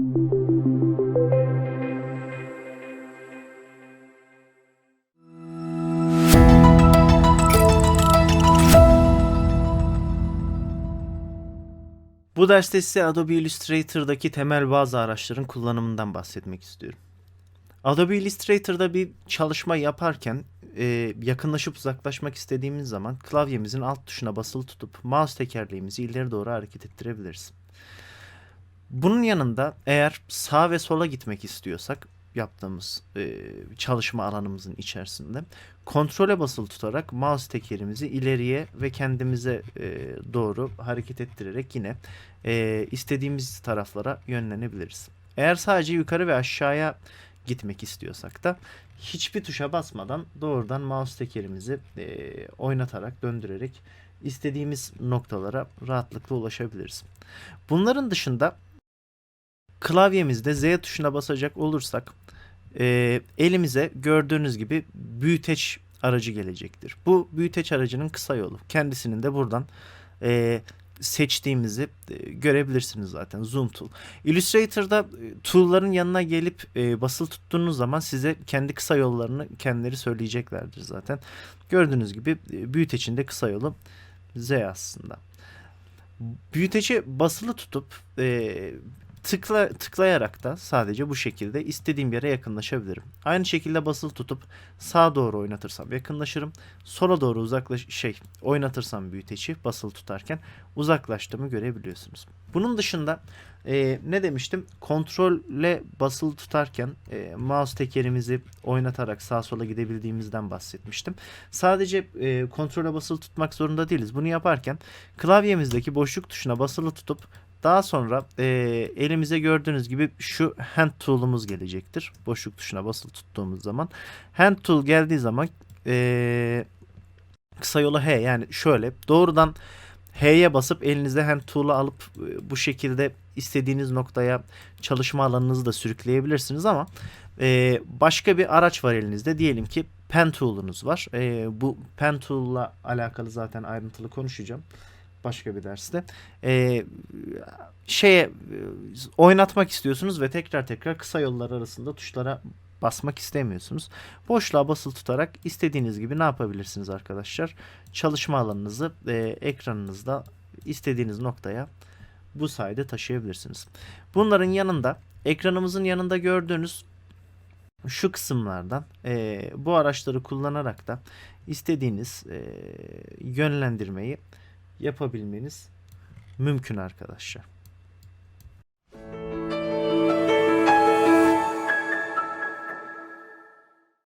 Bu derste size Adobe Illustrator'daki temel bazı araçların kullanımından bahsetmek istiyorum. Adobe Illustrator'da bir çalışma yaparken e, yakınlaşıp uzaklaşmak istediğimiz zaman klavyemizin alt tuşuna basılı tutup mouse tekerleğimizi ileri doğru hareket ettirebiliriz. Bunun yanında eğer sağ ve sola gitmek istiyorsak yaptığımız e, çalışma alanımızın içerisinde kontrole basılı tutarak mouse tekerimizi ileriye ve kendimize e, doğru hareket ettirerek yine e, istediğimiz taraflara yönlenebiliriz. Eğer sadece yukarı ve aşağıya gitmek istiyorsak da hiçbir tuşa basmadan doğrudan mouse tekerimizi e, oynatarak döndürerek istediğimiz noktalara rahatlıkla ulaşabiliriz. Bunların dışında klavyemizde Z tuşuna basacak olursak e, elimize gördüğünüz gibi büyüteç aracı gelecektir. Bu büyüteç aracının kısa yolu. Kendisinin de buradan e, seçtiğimizi e, görebilirsiniz zaten zoom tool. Illustrator'da e, tool'ların yanına gelip e, basılı tuttuğunuz zaman size kendi kısa yollarını kendileri söyleyeceklerdir zaten. Gördüğünüz gibi e, büyütecin de kısa yolu Z aslında. Büyüteci basılı tutup e, tıkla tıklayarak da sadece bu şekilde istediğim yere yakınlaşabilirim. Aynı şekilde basılı tutup sağa doğru oynatırsam yakınlaşırım. Sola doğru uzaklaş şey oynatırsam büyüteci basılı tutarken uzaklaştığımı görebiliyorsunuz. Bunun dışında e, ne demiştim? Kontrolle basılı tutarken e, mouse tekerimizi oynatarak sağa sola gidebildiğimizden bahsetmiştim. Sadece e, kontrole basılı tutmak zorunda değiliz. Bunu yaparken klavyemizdeki boşluk tuşuna basılı tutup daha sonra e, elimize gördüğünüz gibi şu hand tool'umuz gelecektir. Boşluk tuşuna basılı tuttuğumuz zaman. Hand tool geldiği zaman e, kısa yolu H yani şöyle doğrudan H'ye basıp elinizde hand tool'u alıp e, bu şekilde istediğiniz noktaya çalışma alanınızı da sürükleyebilirsiniz ama e, başka bir araç var elinizde. Diyelim ki pen tool'unuz var. E, bu pen tool'la alakalı zaten ayrıntılı konuşacağım başka bir derste. E, şeye e, oynatmak istiyorsunuz ve tekrar tekrar kısa yollar arasında tuşlara basmak istemiyorsunuz. Boşluğa basılı tutarak istediğiniz gibi ne yapabilirsiniz arkadaşlar? Çalışma alanınızı e, ekranınızda istediğiniz noktaya bu sayede taşıyabilirsiniz. Bunların yanında ekranımızın yanında gördüğünüz şu kısımlardan e, bu araçları kullanarak da istediğiniz e, yönlendirmeyi yapabilmeniz mümkün arkadaşlar.